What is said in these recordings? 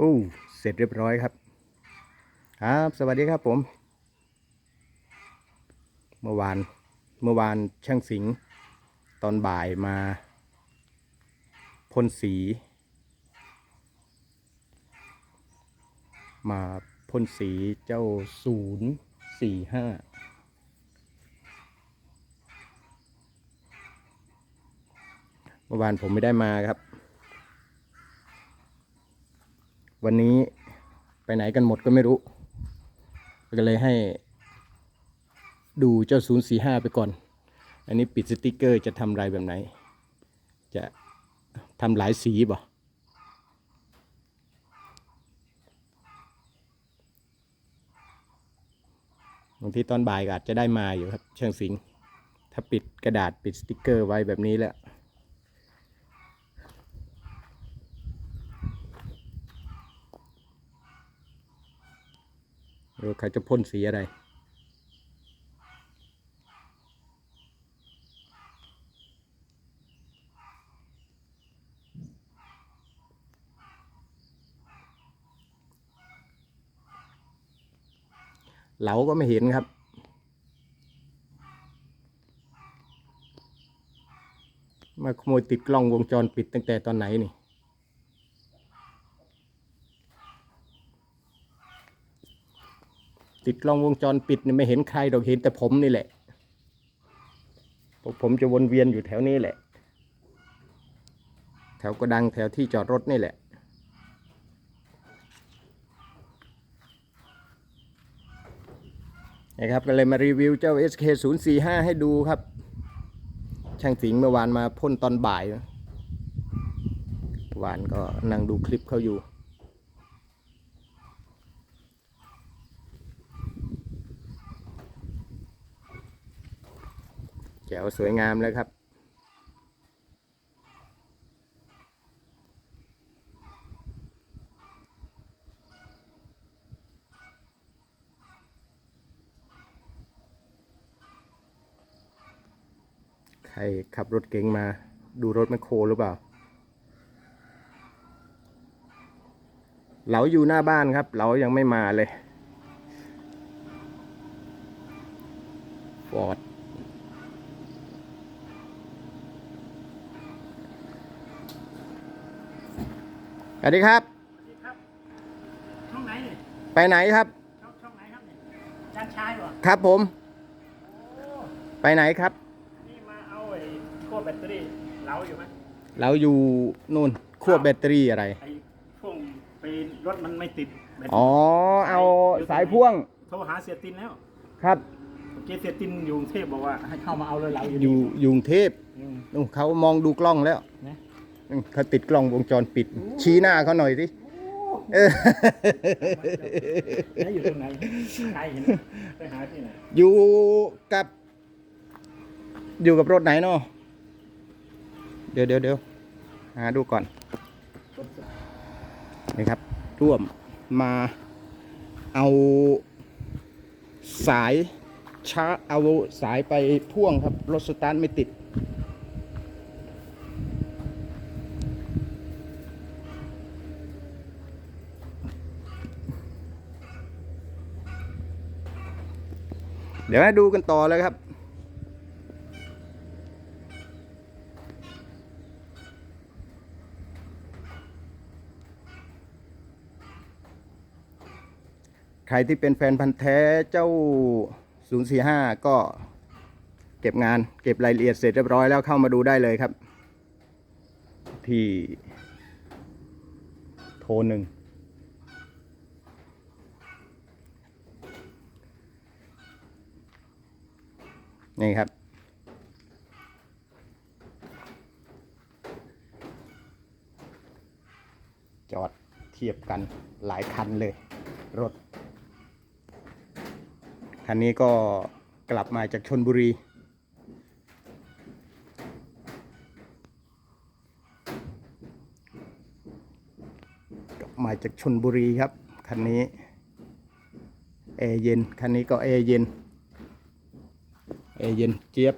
โอ้เสร็จเรียบร้อยครับ ครับ สวัสดีครับผม เมื่อวานเมื่อวานช่างสิงตอนบ่ายมาพ่นสี มาพ่นสีเจ้าศูนย์สี่ห้าเมื่อวานผมไม่ได้มาครับ วันนี้ไปไหนกันหมดก็ไม่รู้ก็เลยให้ดูเจ้า 045 ไปก่อน อันนี้ปิดสติกเกอร์จะทำลายแบบไหน จะทำหลายสีบ่บางทีตอนบ่ายก็อาจจะได้มาอยู่ครับ เชิงสิง ถ้าปิดกระดาษปิดสติกเกอร์ไว้แบบนี้แล้ว หรือใครจะพ่นสีอะไร เหลาก็ไม่เห็นครับมาขโมยติดกล้องวงจรปิดตั้งแต่ตอนไหนนี่ ติดกล้องวงจรปิดนี่ไม่เห็นใครดอกเห็นแต่ผมนี่แหละพวกผมจะวนเวียนอยู่แถวนี้แหละ แถวกระดังแถวที่จอดรถนี่แหละ นะครับก็เลยมารีวิวเจ้า SK 0 4 5ให้ดูครับ ช่างสิงเมื่อวานมาพ่นตอนบ่าย วานก็นั่งดูคลิปเขาอยู่ แจ๋วสวยงามเลยครับ ใครขับรถเก๋งมาดูรถแมคโครหรือเปล่า เหลาอยู่หน้าบ้านครับ เหลายังไม่มาเลยฟอร์ด วัสดีครับครับ ช่องไหนเนี่ยไปไหนครับ ช่องช่องไหนครับเนี่ยจานชายเหรอครับผม โอ้ไปไหนครับ นี่มาเอาไอ้ขั้วแบตเตอรี่เหลาอยู่ไหมเราอยู่นู่นขั้วแบตเตอรี่อะไร ไอ้ช่วงไปรถมันไม่ติดแบตอ๋อ เอาสายพ่วงโทรหาเสียตินแล้วครับ เมื่อกี้เสียตินอยู่กรุงเทพบอกว่าให้เข้ามาเอาเลยเหลาอยู่อยู่อยู่กรุงเทพอืมนู่นเขามองดูกล้องแล้วนะอืม เขาติดกล้องวงจรปิด ชี้หน้าเขาหน่อยสิเออแล้วอยู่ตรงไหนใครเห็นไปหาที่ไหนอยู่กับ อยู่กับรถไหนเนาะเดี๋ยวเดี๋ยวเดี๋ยวหาดูก่อนนี่ครับร่วมมาเอาสายชาร์จเอาสายไปพ่วงครับ รถสตาร์ทไม่ติด เดี๋ยวให้ดูกันต่อเลยครับ ใครที่เป็นแฟนพันธ์แท้เจ้า 045 ก็เก็บงานเก็บรายละเอียดเสร็จเรียบร้อยแล้วเข้ามาดูได้เลยครับ ที่โทรหนึ่ง นี่ครับ จอดเทียบกันหลายคันเลย รถ คันนี้ก็กลับมาจากชนบุรี กลับมาจากชนบุรีครับ คันนี้แอร์เย็น คันนี้ก็แอร์เย็น แอเย็นเจี๊ยบ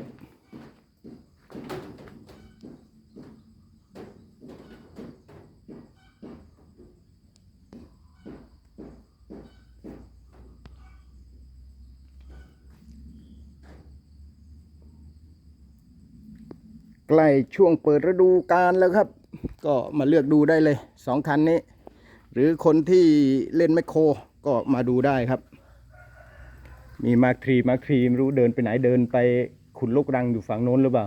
ใกล้ช่วงเปิดฤดูกาลแล้วครับ ก็มาเลือกดูได้เลยสองคันนี้ หรือคนที่เล่นแมคโครก็มาดูได้ครับ มีมาร์คทรีมาร์คทรีไม่รู้เดินไปไหนเดินไปขุดลูกรังอยู่ฝั่งโน้นหรือเปล่า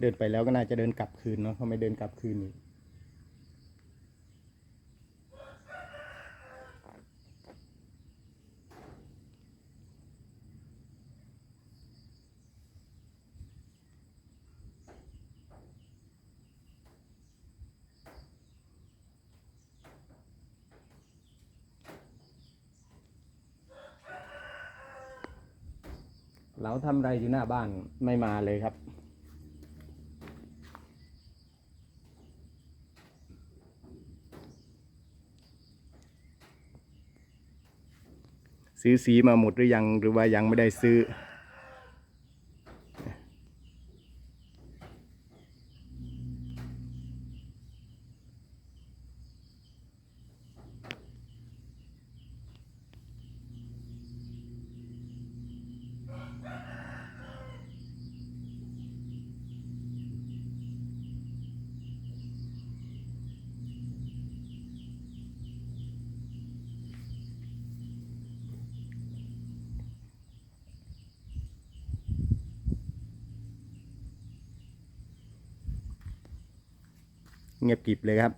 เดินไปแล้วก็น่าจะเดินกลับคืนเนาะเขาไม่เดินกลับคืนอีกเราทำอะไรอยู่หน้าบ้านไม่มาเลยครับ ซื้อสีมาหมดหรือยังหรือว่ายังไม่ได้ซื้อ เงียบกิบเลยครับ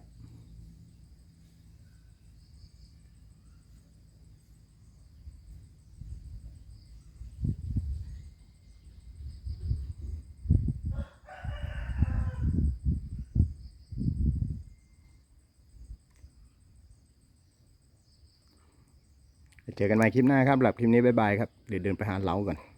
เจอกันใหม่คลิปหน้าครับหลับคลิปนี้บ๊ายบายครับ เดี๋ยวเดินไปหาเล้าก่อน